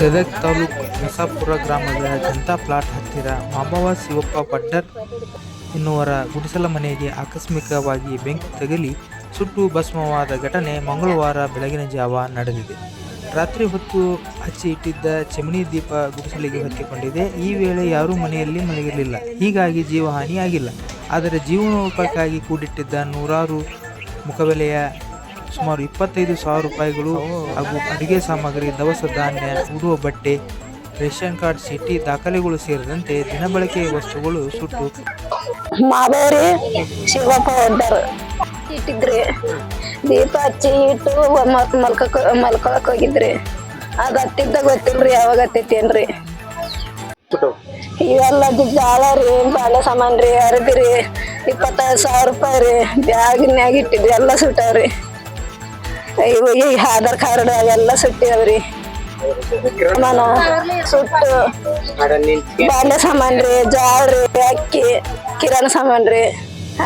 ಗದಗ ತಾಲೂಕು ಹೊಸಾಪುರ ಗ್ರಾಮದ ಜನತಾ ಪ್ಲಾಟ್ ಹತ್ತಿರ ಮಾಂಬವ ಶಿವಪ್ಪ ಪಡ್ಡರ್ ಎನ್ನುವರ ಗುಡಿಸಲ ಮನೆಗೆ ಆಕಸ್ಮಿಕವಾಗಿ ಬೆಂಕಿ ತಗಲಿ ಸುಟ್ಟು ಭಸ್ಮವಾದ ಘಟನೆ ಮಂಗಳವಾರ ಬೆಳಗಿನ ಜಾವ ನಡೆದಿದೆ. ರಾತ್ರಿ ಹೊತ್ತು ಹಚ್ಚಿ ಇಟ್ಟಿದ್ದ ಚಿಮಣಿ ದೀಪ ಗುಡಿಸಲಿಗೆ ಹತ್ತಿಕೊಂಡಿದೆ. ಈ ವೇಳೆ ಯಾರೂ ಮನೆಯಲ್ಲಿ ಮಲಗಿರಲಿಲ್ಲ. ಹೀಗಾಗಿ ಜೀವಹಾನಿಯಾಗಿಲ್ಲ. ಆದರೆ ಜೀವನೋಪಕ್ಕಾಗಿ ಕೂಡಿಟ್ಟಿದ್ದ ನೂರಾರು ಮುಖಬೆಲೆಯ ಸುಮಾರು ಇಪ್ಪತ್ತೈದು ಸಾವಿರ ರೂಪಾಯಿಗಳು ಹಾಗೂ ಅಡುಗೆ ಸಾಮಗ್ರಿ, ದವಸ ಧಾನ್ಯ, ಉಡುವ ಬಟ್ಟೆ, ರೇಷನ್ ಕಾರ್ಡ್, ಸಿಟಿ ದಾಖಲೆಗಳು ಸೇರಿದಂತೆ ದಿನಬಳಕೆಯ ವಸ್ತುಗಳು ಸುಟ್ಟು ಮಾದವ್ರಿ ಶಿವಪ್ಪ ಒಡ್ಡರು ಇಟ್ಟಿದ್ರಿ. ದೀಪ ಹಚ್ಚಿ ಇಟ್ಟು ಮಲ್ಕ ಮಲ್ಕೊಳಕ್ ಹೋಗಿದ್ರಿ. ಅದ್ ಹತ್ತಿದ್ದ ಗೊತ್ತಿಲ್ರಿ, ಯಾವಾಗ ಹತ್ತೈತೇನ್ರಿ ಇವೆಲ್ಲ ಜಾಳ ರೀ, ಬಾಳೆ ಸಾಮಾನ್ ರೀ ಅರಬಿ ರೀ ಇಪ್ಪತ್ತೈದು ಸಾವಿರ ರೂಪಾಯಿ ರೀ. ಬ್ಯಾಗ್ನ್ಯಾಗ ಇಟ್ಟಿದ್ರಿ ಎಲ್ಲ ಸುಟ್ಟಾವ್ರಿ. ಈ ಆಧಾರ್ ಕಾರ್ಡ್ ಅವೆಲ್ಲ ಸುಟ್ಟಿವ್ರಿ ಮನ ಸುಟ್ಟು ಬಾಂಡೆ ಸಾಮಾನ್ ರೀ ಜಾಳ ರೀ ಅಕ್ಕಿ, ಕಿರಾಣ ಸಾಮಾನ್ ರೀ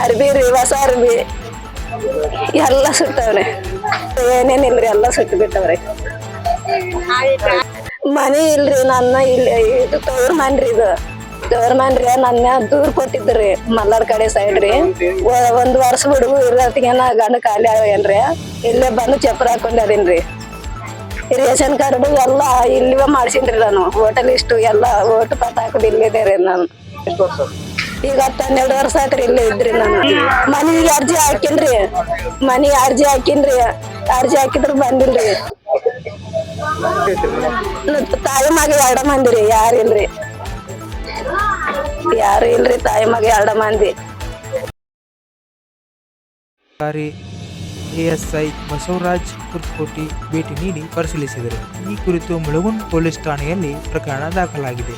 ಅರ್ಬಿ ರೀ, ಹೊಸ ಅರ್ಬಿ. ಎಲ್ಲ ಸುಟ್ಟವ್ರಿ. ಏನೇನಿಲ್ರಿ ಎಲ್ಲ ಸುಟ್ಟು ಬಿಟ್ಟವ್ರಿ ಮನೆ ಇಲ್ರಿ ನನ್ನ ಇಲ್ಲಿ ಇದು ತವ್ರ ಮನ್ರಿ ಇದು. ತವ್ರ ರೀ ನನ್ನ ದೂರ್ ಕೊಟ್ಟಿದ್ರಿ ಮಲ್ಲಾರ್ ಕಡೆ ಸೈಡ್ ರೀ. ಒಂದ್ ವರ್ಷ ಹುಡುಗು ಇರತ್ತಿಗೆನ ಗಂಡ ಖಾಲಿ ಆಗಲ್ರಿ ಇಲ್ಲೇ ಬಂದು ಚಪ್ರ ಹಾಕೊಂಡದೀನ್ರಿ ರೇಷನ್ ಕಾರ್ಡ್ ಎಲ್ಲ ಇಲ್ಲಿವ ಮಾಡ್ಸಿನ್ರಿ ನಾನು. ಹೋಟೆಲ್ ಇಷ್ಟು ಎಲ್ಲ ಓಟ್ ಪತ್ ಹಾಕೊಂಡು ಇಲ್ಲಿದೆ ರೀ ನಾನು. ಈಗ ಹತ್ತು ಹನ್ನೆರಡು ವರ್ಷ ಆಯ್ತ್ರಿ ಇಲ್ಲೇ ಇದ್ರಿ ನಾನು. ಮನಿಗೆ ಅರ್ಜಿ ಹಾಕಿನ್ರಿ. ಮನಿ ಅರ್ಜಿ ಹಾಕಿನ್ರಿ. ಅರ್ಜಿ ಹಾಕಿದ್ರು ಬಂದಿಲ್ರಿ ತಾಯಿ ಮಗ ಎರಡ ಮಂದಿ ರೀ ಯಾರು ಇಲ್ರಿ ಯಾರು ಇಲ್ರಿ ತಾಯಿ ಮಗ ಮಂದಿ. ಎಎಸ್ಐ ಬಸವರಾಜ್ ಕುರ್ಕೋಟಿ ಭೇಟಿ ನೀಡಿ ಪರಿಶೀಲಿಸಿದರು. ಈ ಕುರಿತು ಮುಳುಗುಂದ್ ಪೊಲೀಸ್ ಠಾಣೆಯಲ್ಲಿ ಪ್ರಕರಣ ದಾಖಲಾಗಿದೆ.